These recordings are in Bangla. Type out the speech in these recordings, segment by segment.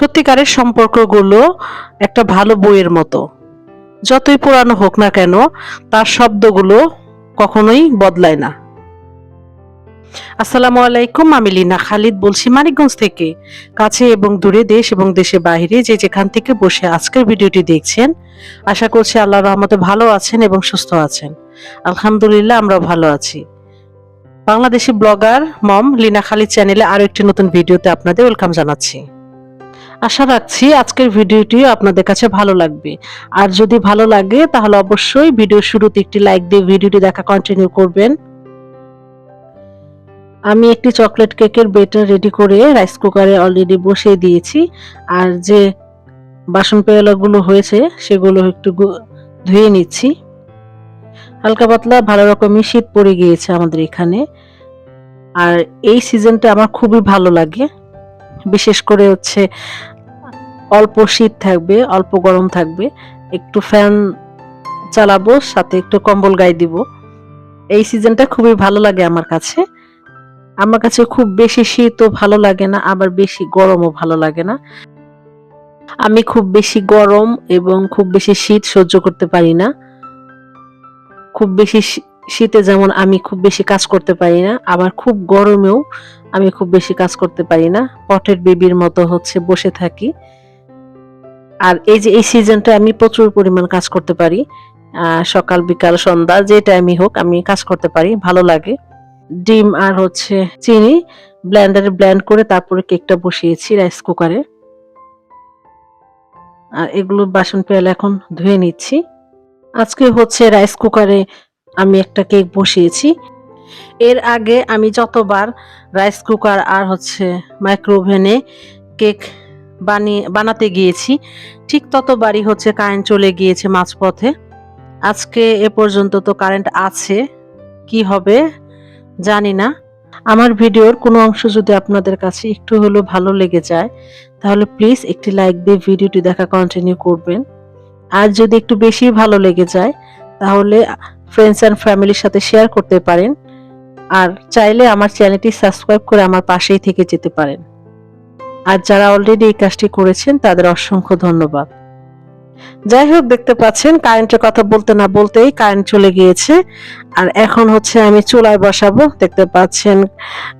সত্যিকারের সম্পর্কগুলো একটা ভালো বইয়ের মতো। যতই পুরানো হোক না কেন, তার শব্দগুলো কখনোই বদলায় না। আসসালামু আলাইকুম, আমি লিনা খালিদ বলছি মানিকগঞ্জ থেকে। কাছে এবং দূরে দেশ এবং দেশের বাইরে যে যেখান থেকে বসে আজকের ভিডিওটি দেখছেন, আশা করছি আল্লাহ রহমতে ভালো আছেন এবং সুস্থ আছেন। আলহামদুলিল্লাহ আমরা ভালো আছি। বাংলাদেশি ব্লগার মম লিনা খালিদ চ্যানেলে আরও একটি নতুন ভিডিওতে আপনাদের ওয়েলকাম জানাচ্ছি। আশা রাখছি আজকের ভিডিওটিও আপনাদের কাছে ভালো লাগবে। আর যদি ভালো লাগে, তাহলে অবশ্যই ভিডিও শুরুতে একটি লাইক দিয়ে ভিডিওটি দেখা কন্টিনিউ করবেন। আমি একটি চকলেট কেকের বেটার রেডি করে রাইস কুকারে অলরেডি বসিয়ে দিয়েছি। আর যে বাসন পেয়ালাগুলো হয়েছে, সেগুলো একটু ধুয়ে নিচ্ছি। হালকা পাতলা ভালো রকমই শীত পড়ে গিয়েছে আমাদের এখানে। আর এই সিজনটা আমার খুবই ভালো লাগে। বিশেষ করে হচ্ছে অল্প শীত থাকবে, অল্প গরম থাকবে, একটু ফ্যান চালাবো, সাথে একটু কম্বল গায়ে দিব। এই সিজনটা খুবই ভালো লাগে আমার কাছে। আমার কাছে খুব বেশি শীতও ভালো লাগে না, আবার বেশি গরমও ভালো লাগে না। আমি খুব বেশি গরম এবং খুব বেশি শীত সহ্য করতে পারি না। খুব বেশি শীতে যেমন আমি খুব বেশি কাজ করতে পারি না, আবার খুব গরমেও আমি খুব বেশি কাজ করতে পারি না। পটের বেবির মতো হচ্ছে বসে থাকি। আর এই যে এই সিজনটা আমি প্রচুর পরিমাণ কাজ করতে পারি। সকাল, বিকাল, সন্ধ্যা যে টাইমই হোক আমি কাজ করতে পারি, ভালো লাগে। ডিম আর হচ্ছে চিনি, ব্লেন্ডারে ব্লেন্ড করে তারপরে কেকটা বসিয়েছি রাইস কুকারে। আর এগুলো বাসন পেয়ালা এখন ধুয়ে নিচ্ছি। আজকে হচ্ছে রাইস কুকারে আমি একটা কেক বসিয়েছি। এর আগে আমি যতবার রাইস কুকার আর হচ্ছে মাইক্রোওভেনে কেক বানিয়ে, বানাতে গিয়েছি, ঠিক ততবারই হচ্ছে কারেন্ট চলে গিয়েছে মাঝপথে। আজকে এ পর্যন্ত তো কারেন্ট আছে, কি হবে জানি না। আমার ভিডিওর কোনো অংশ যদি আপনাদের কাছে একটু হলেও ভালো লেগে যায়, তাহলে প্লিজ একটি লাইক দিয়ে ভিডিওটি দেখা কন্টিনিউ করবেন। আর যদি একটু বেশি ভালো লেগে যায়, তাহলে ফ্রেন্ডস অ্যান্ড ফ্যামিলির সাথে শেয়ার করতে পারেন। আর চাইলে আমার চ্যানেলটি সাবস্ক্রাইব করে আমার পাশেই থেকে যেতে পারেন। আর যারা অলরেডি এই কাজটি করেছেন, তাদের অসংখ্য ধন্যবাদ। যাই হোক, দেখতে পাচ্ছেন কারেন্টের কথা বলতে না বলতেই কারেন্ট চলে গিয়েছে। আর এখন হচ্ছে আমি চুলায় বসাবো। দেখতে পাচ্ছেন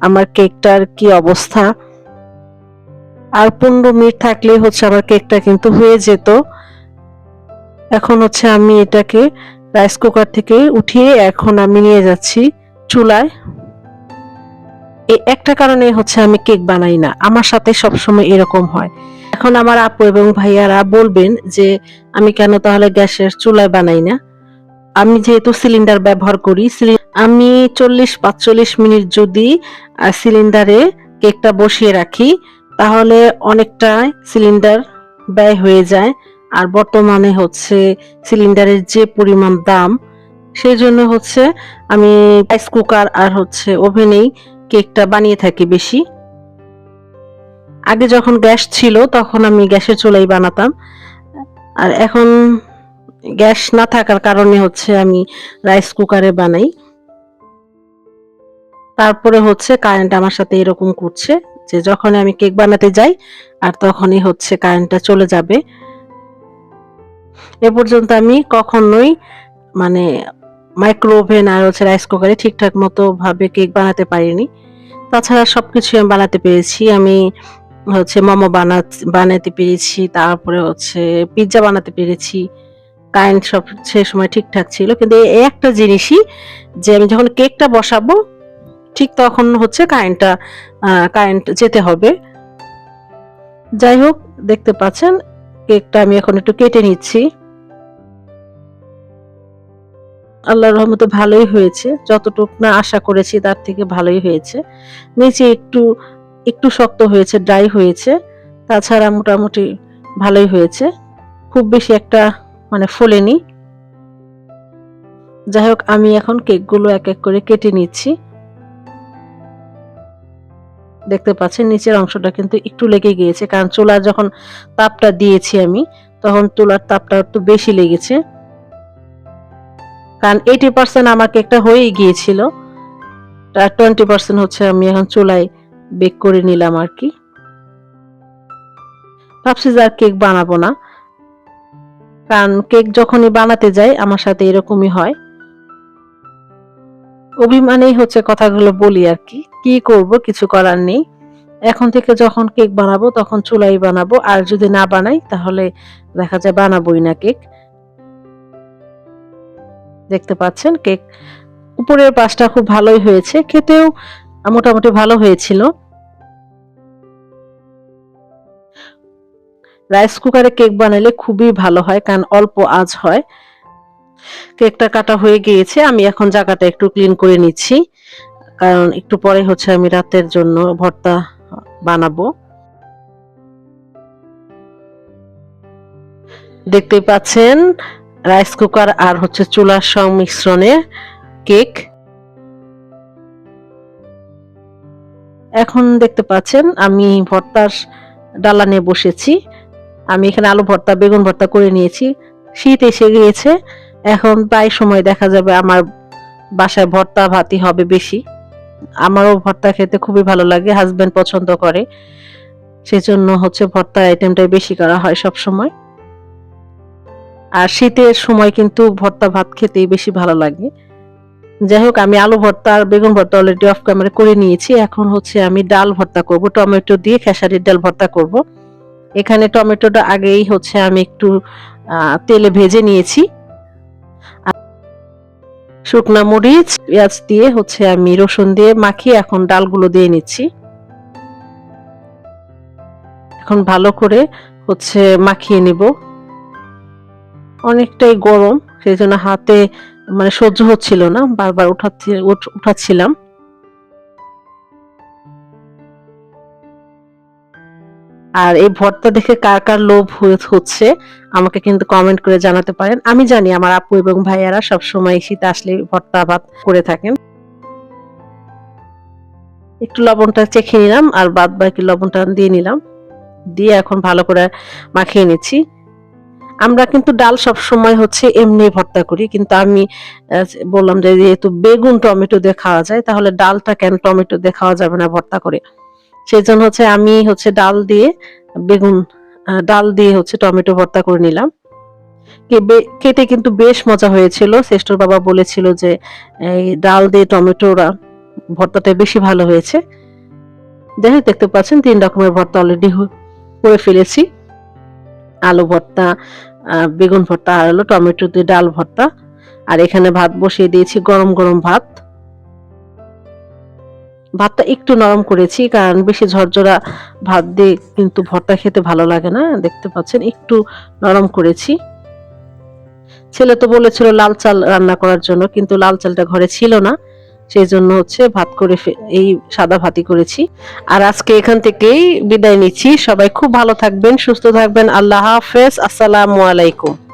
আমার কেকটার কি অবস্থা। আর পনেরো মিনিট থাকলে হচ্ছে আমার কেকটা কিন্তু হয়ে যেত। এখন হচ্ছে আমি এটাকে রাইস কুকার থেকে উঠিয়ে এখন আমি নিয়ে যাচ্ছি চুলায়। এই একটা কারণে হচ্ছে আমি কেক বানাই না, আমার সাথে সবসময় এরকম হয়। এখন আমার আপু এবং ভাইয়ারা বলবেন যে, আমি কেন তাহলে গ্যাসের চুলায় বানাই না? আমি যেহেতু সিলিন্ডার ব্যবহার করি আমি চল্লিশ পাঁচচল্লিশ মিনিট যদি সিলিন্ডারে কেকটা বসিয়ে রাখি, তাহলে অনেকটা সিলিন্ডার ব্যয় হয়ে যায়। আর বর্তমানে হচ্ছে সিলিন্ডারের যে পরিমাণ দাম, সেই জন্য হচ্ছে আমি রাইস কুকার আর হচ্ছে ওভেনেই কেকটা বানিয়ে থাকি বেশি। আগে যখন গ্যাস ছিল, তখন আমি গ্যাসের চুলাই বানাতাম। আর এখন গ্যাস না থাকার কারণে হচ্ছে আমি রাইস কুকারে বানাই। তারপরে হচ্ছে কারেন্ট আমার সাথে এরকম করছে যে যখন আমি কেক বানাতে যাই, আর তখনই হচ্ছে কারেন্টটা চলে যাবে। এ পর্যন্ত আমি কখনোই মানে মাইক্রো ওভেন আর হচ্ছে রাইস কুকারে ঠিকঠাক মতো ভাবে কেক বানাতে পারিনি। তাছাড়া সবকিছু আমি বানাতে পেরেছি। আমি হচ্ছে মোমো বানা বানাতে পেরেছি, তারপরে হচ্ছে পিৎজা বানাতে পেরেছি। কারেন্ট সব সে সময় ঠিকঠাক ছিল। কিন্তু এই একটা জিনিসই যে আমি যখন কেকটা বসাবো, ঠিক তখন হচ্ছে কারেন্টটা কারেন্ট যেতে হবে। যাই হোক, দেখতে পাচ্ছেন কেকটা আমি এখন একটু কেটে নিচ্ছি। আল্লাহর রহমতে ভালোই হয়েছে। যতটুক না আশা করেছি তার থেকে ভালোই হয়েছে। নিচে একটু একটু শক্ত হয়েছে ড্রাই হয়েছে। তাছাড়া মোটামুটি ভালোই হয়েছে। খুব বেশি একটা মানে ফোলেনি। যাই হোক, আমি এখন কেকগুলো এক এক করে কেটে নিচ্ছি। দেখতে পাচ্ছেন, নিচের অংশটা কিন্তু একটু লেগে গিয়েছে। কারণ চুলার যখন তাপটা দিয়েছি আমি, তখন চুলার তাপটা একটু বেশি লেগেছে। কারণ এইটি পার্সেন্ট আমার কেকটা হয়েই গিয়েছিল। তার টোয়েন্টি পার্সেন্ট হচ্ছে আমি এখন চুলায় বেক করে নিলাম আর কি। ভাবছি আর কেক বানাবো না। কারণ কেক যখনই বানাতে যাই, আমার সাথে এরকমই হয়। অভিমানেই হচ্ছে কথাগুলো বলি আর কি। কি করব, কিছু করার নেই। এখন থেকে যখন কেক বানাবো, তখন চুলাই বানাবো। আর যদি না বানাই, তাহলে দেখা যায় বানাবোই না কেক দেখতে পাচ্ছেন, কেক উপরের পাশটা খুব ভালোই হয়েছে, খেতেও মোটামুটি ভালো হয়েছিল। রাইস কুকারে কেক বানালে খুবই ভালো হয়, কারণ অল্প আজ হয়। কেকটা কাটা হয়ে গিয়েছে, আমি এখন জায়গাটা একটু ক্লিন করে নিচ্ছি, কারণ একটু পরে হচ্ছে আমি রাতের জন্য ভর্তা বানাবো। দেখতেই পাচ্ছেন রাইস কুকার আর হচ্ছে চুলার সংমিশ্রণে কেক। এখন দেখতে পাচ্ছেন আমি ভর্তার ডালা নিয়ে বসেছি। আমি এখানে আলু ভর্তা, বেগুন ভর্তা করে নিয়েছি। শীত এসে গিয়েছে। এখন প্রায় সময় দেখা যাবে আমার বাসায় ভর্তা ভাতি হবে বেশি। আমারও ভর্তা খেতে খুবই ভালো লাগে হাজবেন্ড পছন্দ করে। সেজন্য হচ্ছে ভর্তা আইটেমটাই বেশি করা হয় সব সময় আর শীতের সময় কিন্তু ভর্তা ভাত খেতেই বেশি ভালো লাগে। যাই হোক, আমি আলু ভর্তা আর বেগুন ভর্তা অলরেডি অফ ক্যামেরা করে নিয়েছি। এখন হচ্ছে আমি ডাল ভর্তা করব, টমেটো দিয়ে খেসারির ডাল ভর্তা করব। এখানে টমেটোটা আগেই হচ্ছে আমি একটু তেলে ভেজে নিয়েছি। শুকনা মরিচ, পেঁয়াজ দিয়ে হচ্ছে আমি রসুন দিয়ে মাখিয়ে এখন ডালগুলো দিয়ে নিচ্ছি। এখন ভালো করে হচ্ছে মাখিয়ে নিব। অনেকটাই গরম, সেই জন্য হাতে মানে সহ্য হচ্ছিল না, বারবার উঠাচ্ছি উঠাচ্ছিলাম। আর এই ভর্তা দেখে কার কার লোভ হচ্ছে, আমাকে কিন্তু কমেন্ট করে জানাতে পারেন। আমি জানি আমার আপু এবং ভাইয়ারা সবসময় শীত আসলে ভর্তা ভাত করে থাকেন। একটু লবণটা চেখে নিলাম, আর বাদ বাকি লবণটা দিয়ে নিলাম। দিয়ে এখন ভালো করে মাখিয়ে নিচ্ছি। আমরা কিন্তু ডাল সব সময় হচ্ছে এমনি ভর্তা করি, কিন্তু আমি বললাম যে যেহেতু বেগুন টমেটো দিয়ে খাওয়া যায়, তাহলে ডালটা কেন টমেটো দিয়ে খাওয়া যাবে না ভর্তা করে? সেই জন্য হচ্ছে আমি হচ্ছে ডাল দিয়ে বেগুন ডাল দিয়ে হচ্ছে টমেটো ভর্তা করে নিলাম। কেটে কিন্তু বেশ মজা হয়েছিল। শ্রেষ্ঠর বাবা বলেছিল যে, এই ডাল দিয়ে টমেটোরা ভর্তাটা বেশি ভালো হয়েছে। হোক, দেখতে পাচ্ছেন তিন রকমের ভর্তা অলরেডি করে ফেলেছি। আলু ভর্তা বেগুন ভর্তা আর হলো টমেটো দিয়ে ডাল ভর্তা। আর এখানে ভাত বসিয়ে দিয়েছি গরম গরম ভাত। ভাতটা একটু নরম করেছি, কারণ বেশি ঝরঝরা ভাত দিয়ে কিন্তু ভর্তা খেতে ভালো লাগে না, দেখতে পাচ্ছেন? একটু নরম করেছি। ছেলে তো বলেছিল লাল চাল রান্না করার জন্য, কিন্তু লাল চালটা ঘরে ছিল না। সেই জন্য হচ্ছে ভাত করে এই সাদা ভাতই করেছি। আর আজকে এখান থেকেই বিদায় নিচ্ছি। সবাই খুব ভালো থাকবেন, সুস্থ থাকবেন। আল্লাহ হাফেজ। আসসালামু আলাইকুম।